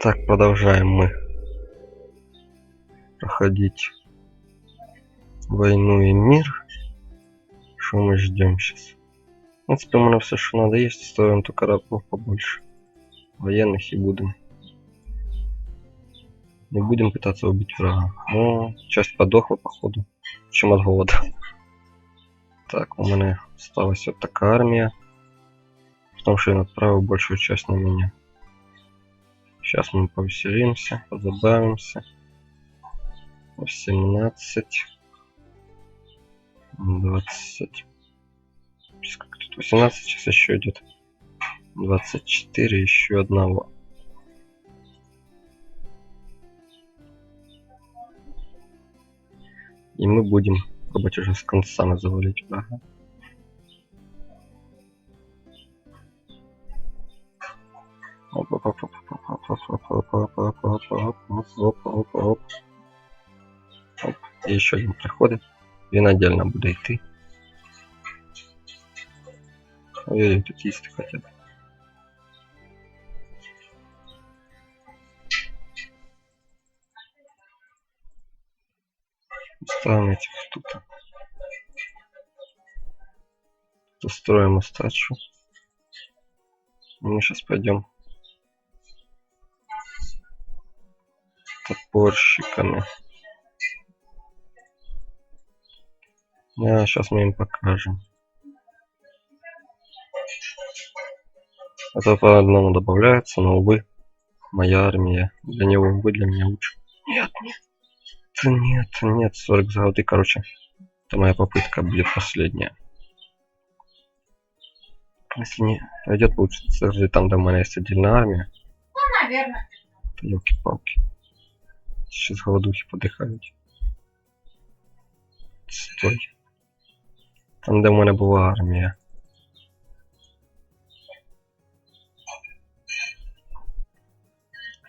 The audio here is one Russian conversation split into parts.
Так, продолжаем мы проходить войну и мир. Что мы ждем сейчас? В принципе, у меня все, что надо есть, строим только рабов побольше. Военных и будем. Не будем пытаться убить врага. Но часть подохла, походу. Чем от голода. Так, у меня осталась вот такая армия. Потому что я отправил большую часть на меня. Сейчас мы повеселимся, позабавимся. 18. 20. Как тут 18 сейчас еще идет. 24 еще одного. И мы будем пробовать уже с концами завалить врага. Оп, оп, оп, оп, оп, оп, оп, оп, оп, оп, оп, оп, оп, оп, оп, оп. І ще один приходить. Він отдельно буде йти. Ой, тут їсти хотят. Ставим этих тут. Застроим остачу. Мы сейчас пойдем топорщиками. Да, сейчас мы им покажем. Это по одному добавляется, но увы, моя армия для него увы, для меня лучше. Нет, нет. Нет, нет, 40 золотых, короче. Это моя попытка будет последняя. Если не пойдет, получится, там, где у меня есть отдельная армия. Ну, наверное. Елки-палки. Сейчас голодухи подыхают. Стой. Там, де в мене була армія.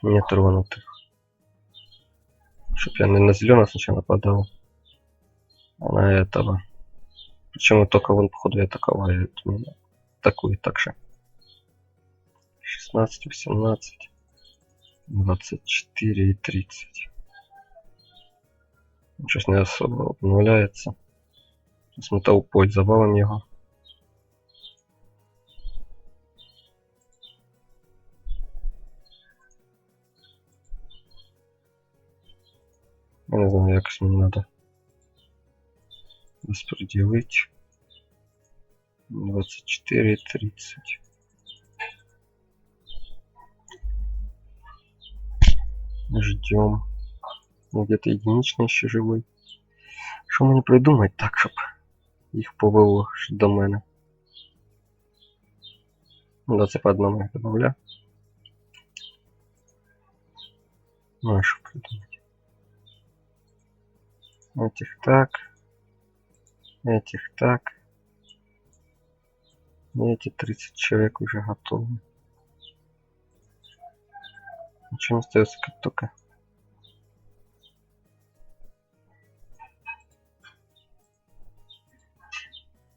Не тронутых. Чтоб я не на зеленых сначала нападал, а на этого. Причем только вон, походу, я атаковали меня. Такую так же. 16, двадцать четыре и тридцать. Щось не особо обновляється. Металпоть, забавим його. Я не знаю, якось мені треба розподілити 24 і 30. Ждем. Ну, где-то единичный еще живой. Що мені придумати так, щоб їх повело ж до мене? Ну, да, це по одному їх добавля. Ну, а що придумати? Этих так. Этих так. И эти 30 человек уже готовы. Не остается, как только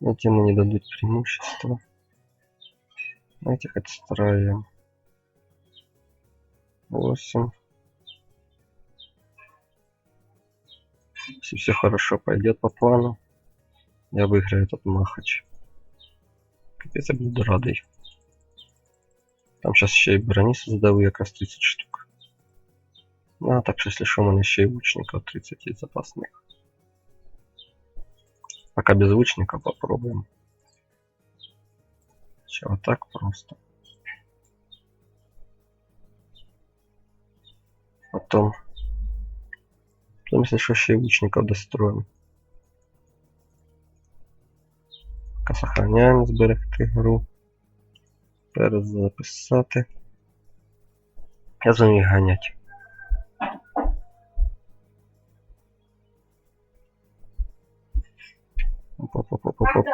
Эти ему не дадут преимущества. Этих отстраиваем. 8. Если все хорошо пойдет по плану, я выиграю этот махач. Капец, я буду радый. Там сейчас еще и брони создаю якраз 30 штук. Ну, а так если что, у меня еще и лучников 30 из запасных. Пока без лучника попробуем. Все, вот так просто. Потом, потом если что, еще и лучников достроим. Пока сохраняем зберегти гру. Перезаписати. Я за них ганять. Оп, оп, оп, оп, оп.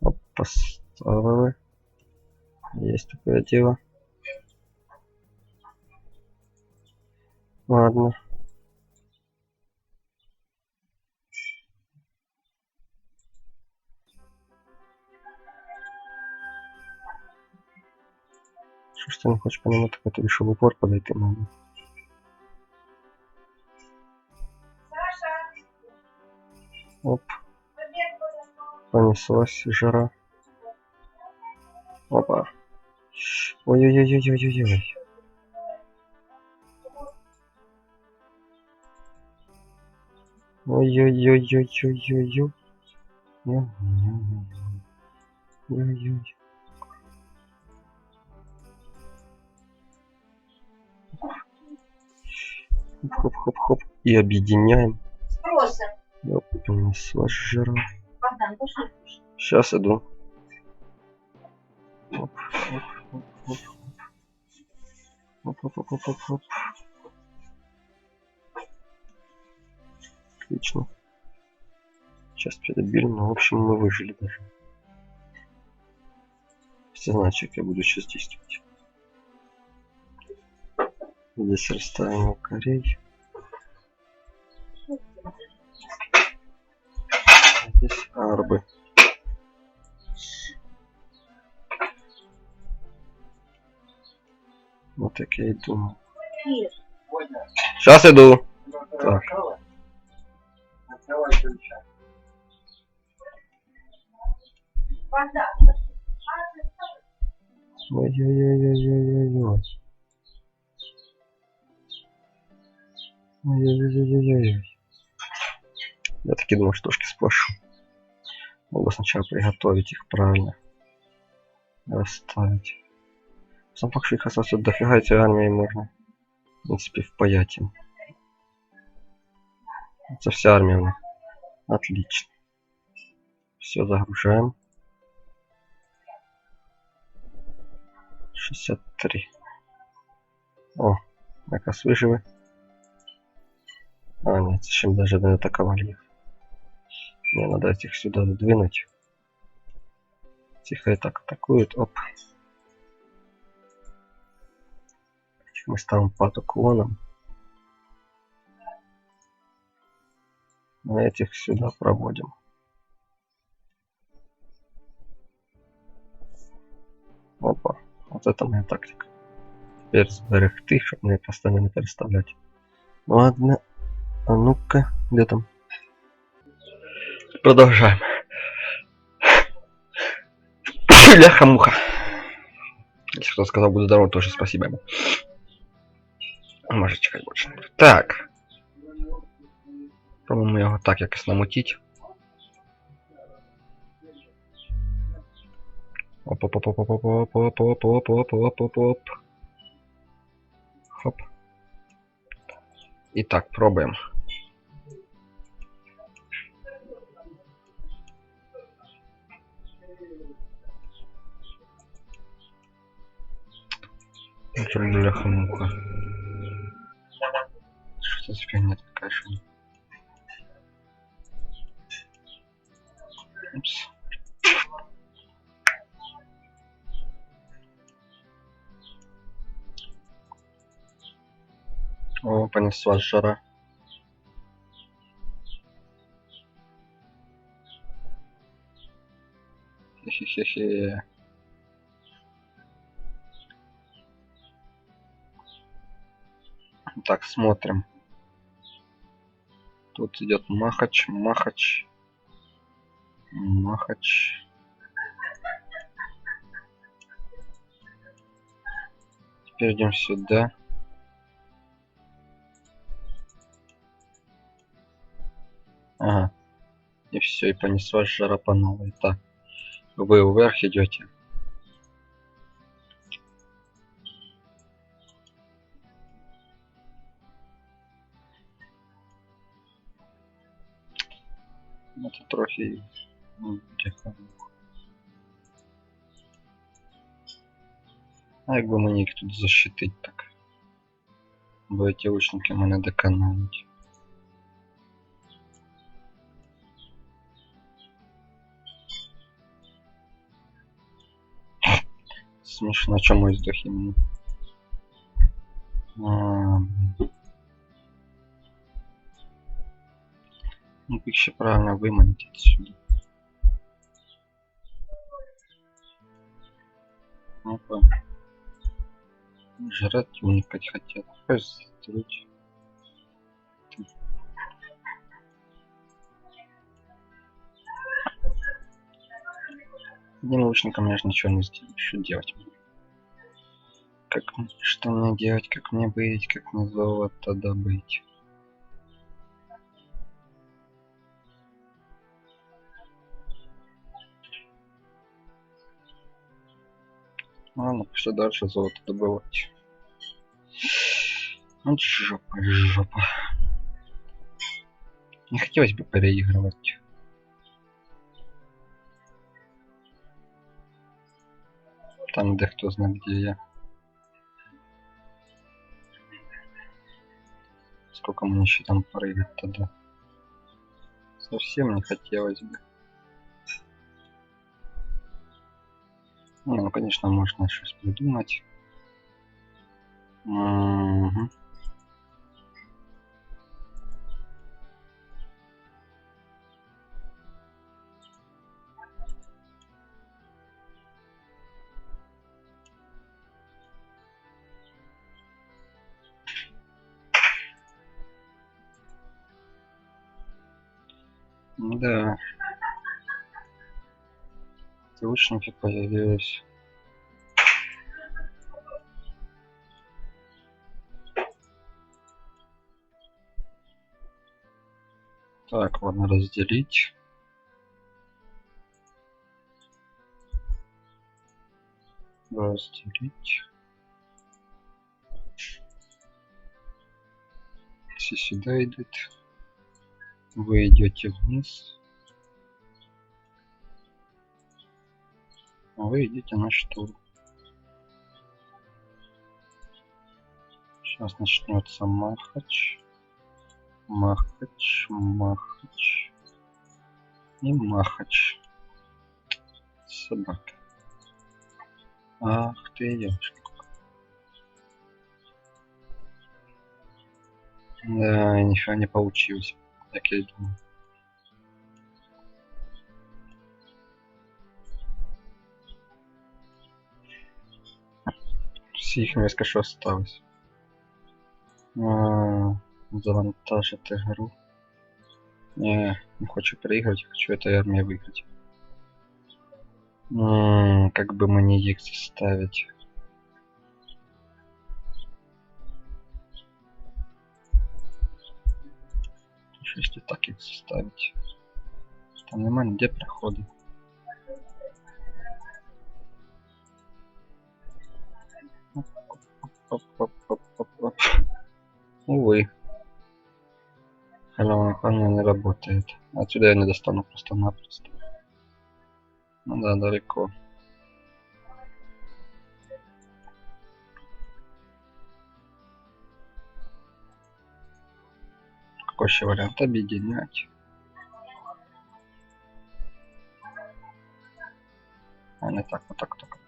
Оп. Есть такое дело. Ладно. Что ж ты не хочешь понимать, так это решил упор подойти надо. Оп. Понеслась жара. Опа. Ой-ой-ой-ой-ой-ой. Ой-ой-ой-ой-ой-ой-ой. Ой-ой-ой. Хоп-хоп-хоп-хоп. И объединяем. Спросом. Оп, понеслась жара. Богдан, пошли. Сейчас иду. Оп, оп, оп, оп. Оп, оп, оп, оп, оп. Отлично. Сейчас перебили, но в общем мы выжили даже. Все знают, как я буду сейчас действовать. Здесь расставим корей. Арбы. Вот так я и думал. Кир, Сейчас иду. Так. Ой-ой-ой-ой-ой-ой-ой. Ой-ой-ой-ой-ой. Я таки думал, что штучки сплошу. Сначала приготовить их правильно. Расставить. Сам факт, что их вот дофига этой армии можно, в принципе, впаять им. Это вся армия у них. Отлично. Все загружаем. 63. О, якраз виживе. А, нет, зачем даже атаковали их. Мне надо этих сюда задвинуть. Тихо и так атакуют. Оп. Мы ставим под уклоном. А этих сюда проводим. Опа. Вот это моя тактика. Теперь зберегти, щоб мене постоянно переставлять. Ладно. А ну-ка, где там? Продолжаем. Ляха-муха. Если кто сказал, буду здоров, тоже спасибо ему. Може чекать больше не буду. Так. Пробуємо його так якось намутить. Оп-оп-оп-оп-оп-оп-оп-оп-оп-оп-оп-оп-оп. Хоп. І так, пробуємо. Трактор для хомука. Что за фигня такая шум? Упс. О, понеслась жара. Хе-хе-хе. Так, смотрим. Тут идет Махач, Махач, Махач. Теперь идем сюда. Ага. И все, и понеслась жара по новой. Так. Вы вверх идете. трохи ну, тихо. А якби мені їх тут защитить так. Бо ті лучники мене доконають. Смішно, чомусь здох Ну, їх ще правильно виманити отсюда. Опа. Жрать уникать хотят. Пусть застрелить. Одним лучником я же ничего не сделаю. Что делать? Как, что мне делать, как мне быть, как мне золото добыть? Ладно, пошли дальше золото добывать. Вот жопа, жопа. Не хотелось бы переигрывать. Там, где кто знает, где я. Сколько мне еще там прыгать тогда? Совсем не хотелось бы. Ну, конечно, можно что-то придумать. Мгм. Да. Лучники появились. Так, ладно, разделить. Разделить. Все сюда идут. Вы идете вниз. А вы идете на штурм. Сейчас начнется махач. Махач, махач. И махач. Собака. Ах ты, ёшка. Да, нифига не получилось, как я и думал. Всіх несколько що осталось. А, завантажить игру. Не, не хочу проигрывать, хочу этой армии выиграть. Как бы мне их заставить? Если так их заставить? Там нема нигде прохода. Увы. Халявное панель не работает. Отсюда я не достану просто-напросто. Ну да, далеко. Какой еще вариант объединять? А не так, вот так, только.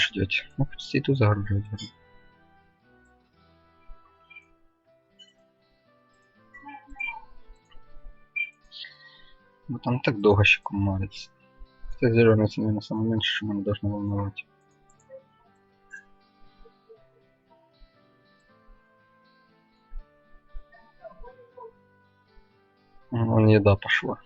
Ждете. Ну, просто иду загружать. говорю. Ну там так долго еще кумарится. Хотя зеленый наверное, самое меньше, что нам должно волновать. Ну, еда пошла.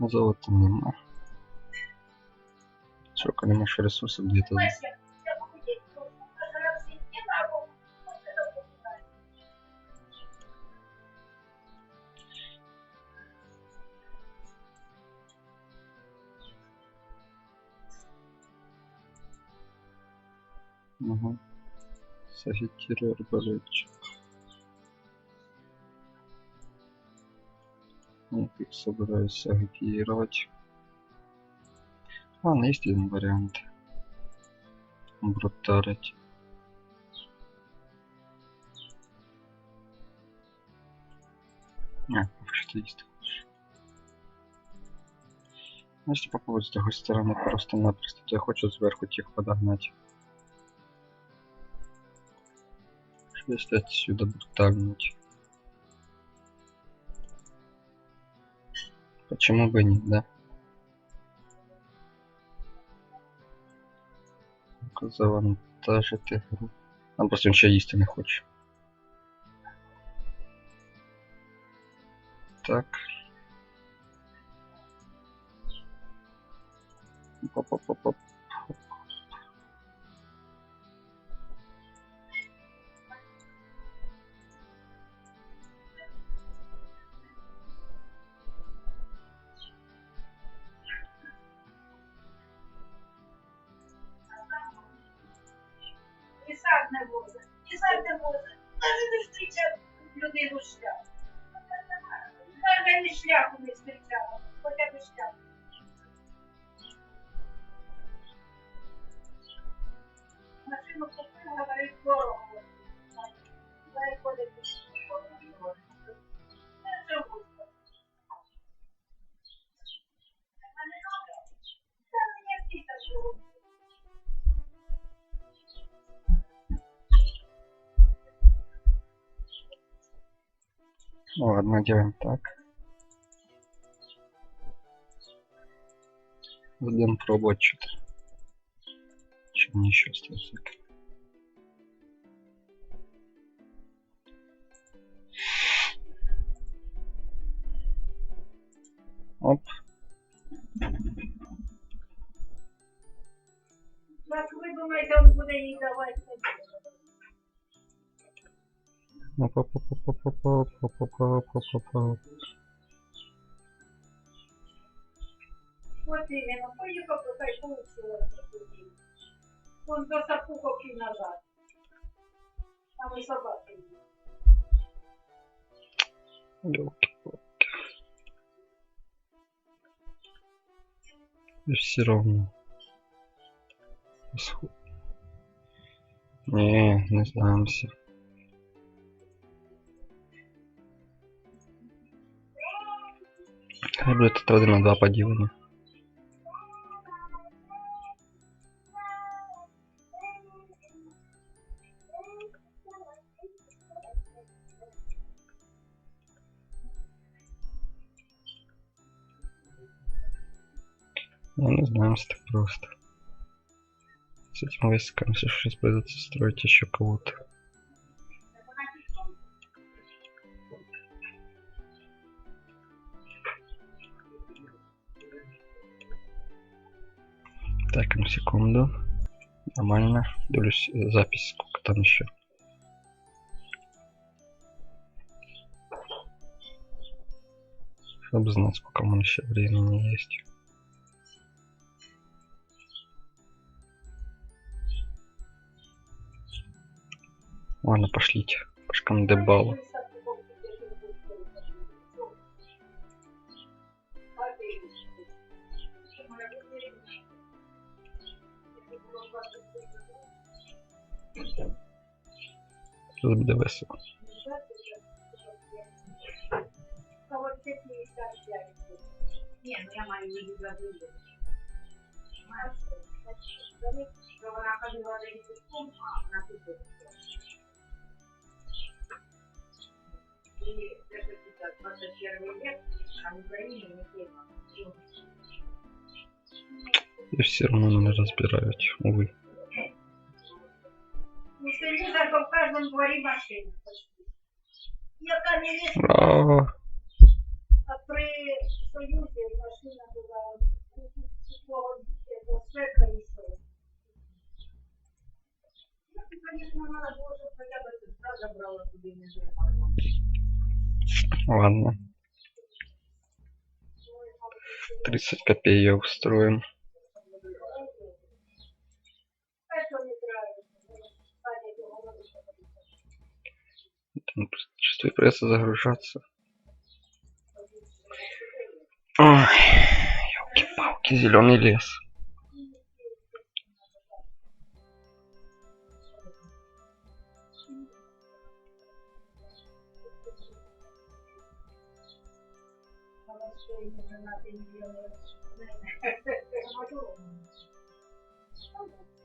Хе. Золота нема. Сколько нема ще ресурсов где-то. Угу. Сагитирую арбалетчик. Ну, их собираюсь сагитировать. Ладно, есть один вариант. брутарить. А, что есть. Можете попробовать с другой стороны просто-напросто. Я хочу сверху тех подогнать. Если отсюда брутальнуть? Почему бы и нет, да? Ну-ка, Завантажить игру. А просто він ще їсти не хоче. Так. Поп-поп-поп-поп. Ладно, делаем так. Будем пробовать что-то. Что мне еще остается? Оп. Как вы думаете, он куда не давать? Вот именно, поехал по тайкунцу Он до сапуков и назад. А мы собака. Елки-палки. И все равно. Не, не сдамся. Наверное, это раза на два подъема. Я не знаю, что просто. С этим войском, если что, придется строить еще кого-то. Секунду. Нормально. Дивлюсь э, запись, сколько там еще. Чтобы знать, сколько у меня еще времени есть. Ладно, пошлите. Пашкам дебал. Сейчас буде весело. А от це 55. Ні, ну я маю її забити. Маєш, що вона ходила за язиком, а вона тут. И это сейчас 21 век, а в Украине не тема. И все равно не разбирают, увы. он говорит машину. Я там не вижу. А при Союзе машина была такого шека и. Ну, конечно, надо было, чтобы хотя бы сестра забрала тебе не Ладно. 30 копеек устроим. Ну, там чувство и пресса загружаться. Ой, елки-палки, зеленый лес. Thank you.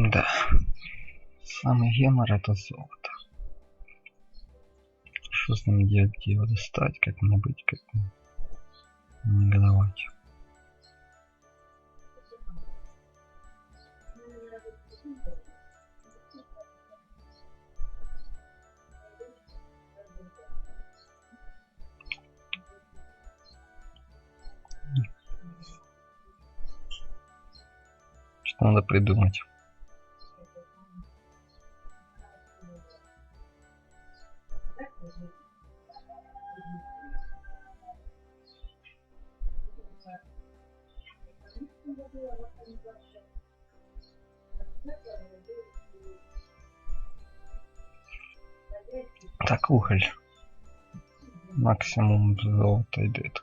Да. Самый гемор это золото. Что с ним делать, где его достать, как мне быть, как мне не головать. Что надо придумать? Уголь. Максимум золота идет.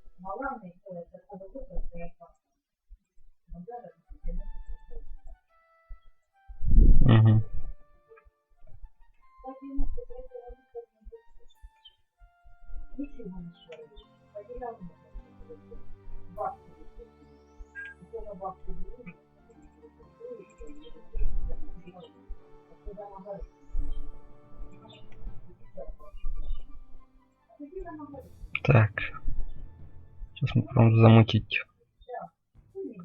Угу. Так. Сейчас ми пробуємо замутить.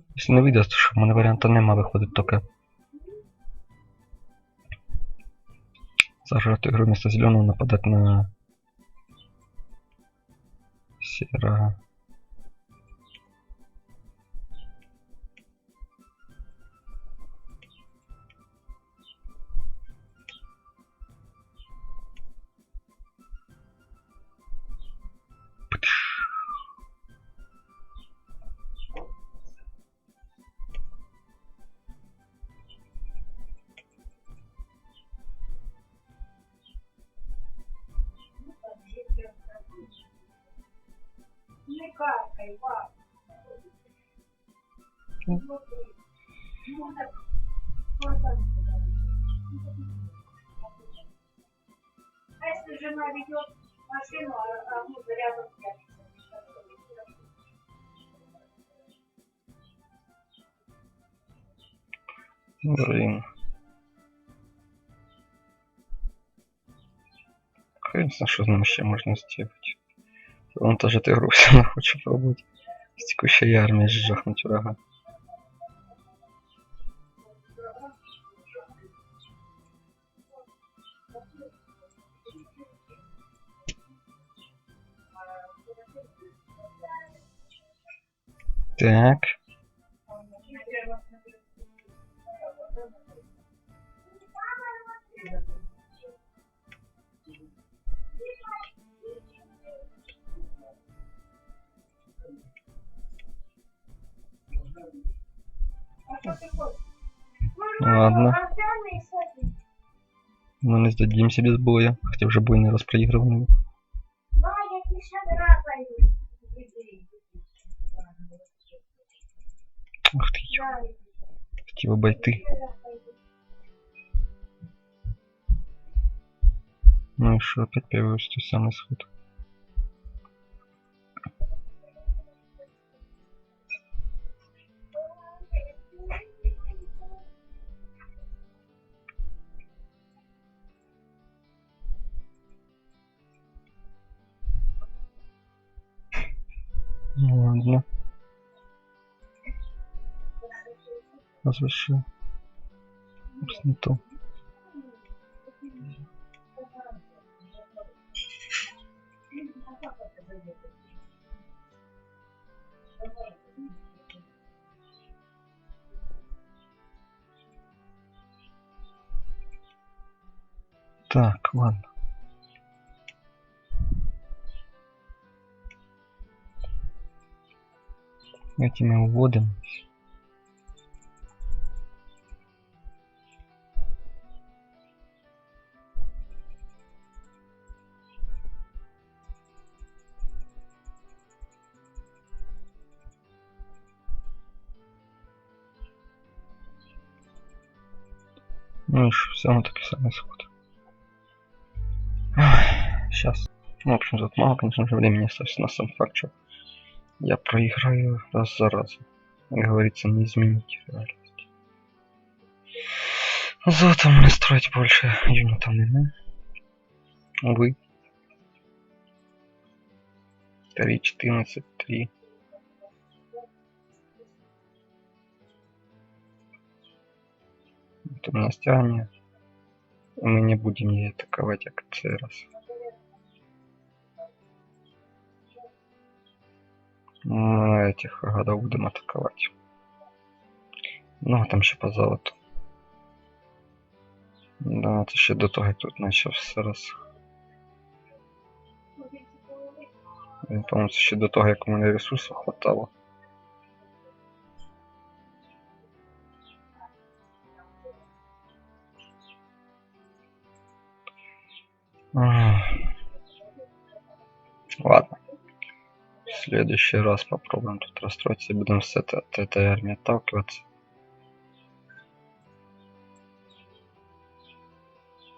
Якщо не вийде, то що в мене варіанта нема, виходить тільки. Зажрать игру вместо зеленого нападать на серого. Не каркай, пап. А если жена ведет машину, а, муж рядом сядет? Блин. Конечно, что нам еще можно сделать. Он тоже эту игру все хочет пробовать. С текущей армией жахнуть врага. Так. Ладно. Мы не сдадимся без боя. Хотя уже бой не раз драпаю. Ух ты, какие драпаю. Ну и что, опять появился тот самый сход. Ладно. Разрешил. Упс, Этими уводим. Ну и все равно таки самый исход. Сейчас. Ну, в общем, тут мало, конечно же, времени остается на сам факт, что я проиграю раз за разом. Как говорится, не изменить реальность. Золото мне строить больше юнитов не надо. Увы. 3, 14, 3. Вот у стягивание. И мы не будем ей атаковать, как в этих годов будем атаковать. Ну, а там ще по золоту. Да, це ще до того, як тут почався раз. Він, по-моєму, це ще до того, як у мене ресурсів хватало. Ах. Следующий раз попробуем тут расстроиться и будем с этой, от этой армии отталкиваться.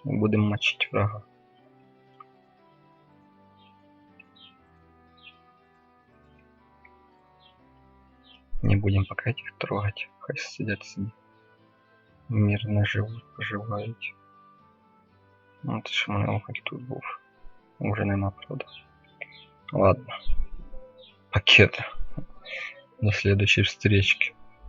И будем мочить врага. Не будем пока этих трогать. Хай сидят себе. Мирно живут, поживають. Ну, це ж мене охоть тут був. Уже нема, правда. Ладно. Пакет. До следующей встречки.